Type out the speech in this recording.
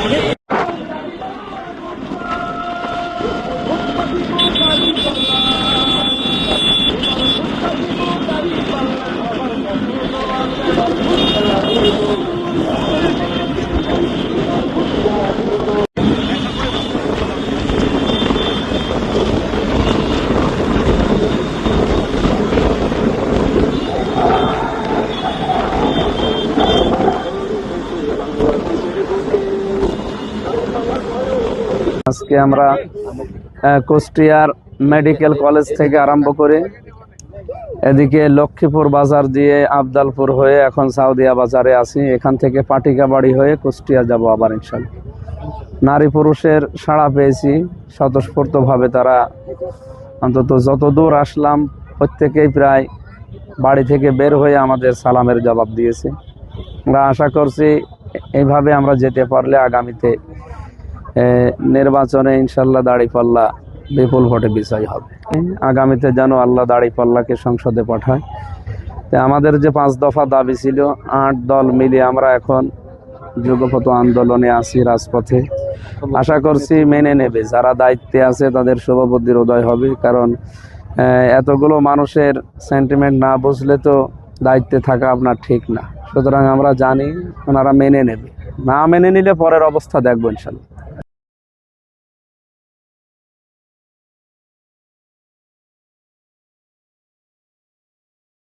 Gracias. আজকে আমরা কুষ্টিয়ার মেডিকেল কলেজ থেকে আরম্ভ করে। এদিকে লক্ষ্মীপুর বাজার দিয়ে আবদালপুর হয়ে এখন সাউদিয়া বাজারে আছি। এখান থেকে পাটিকা বাড়ি হয়ে কুষ্টিয়া যাব আবার ইনশাল্লাহ। নারী পুরুষের সাড়া পেয়েছি। স্বতঃস্ফূর্তভাবে তারা অন্তত যত দূর আসলাম, প্রত্যেকেই প্রায় বাড়ি থেকে বের হয়ে আমাদের সালামের জবাব দিয়েছে। আমরা আশা করছি এইভাবে আমরা যেতে পারলে আগামীতে নির্বাচনে ইনশাল্লাহ দাড়িপাল্লা বিপুল ভোটে বিজয় হবে। আগামীতে যেন আল্লাহ দাড়িপাল্লাকে সংসদে পাঠায়। তো আমাদের যে পাঁচ দফা দাবি ছিল, আট দল মিলে আমরা এখন যুগপত আন্দোলনে আছি রাজপথে। আশা করছি মেনে নেবে। যারা দায়িত্বে আছে তাদের শুভবুদ্ধির উদয় হবে। কারণ এতগুলো মানুষের সেন্টিমেন্ট না বুঝলে তো দায়িত্বে থাকা আপনার ঠিক না। সুতরাং আমরা জানি, ওনারা মেনে নেবে। না মেনে নিলে পরের অবস্থা দেখব ইনশাল্লাহ।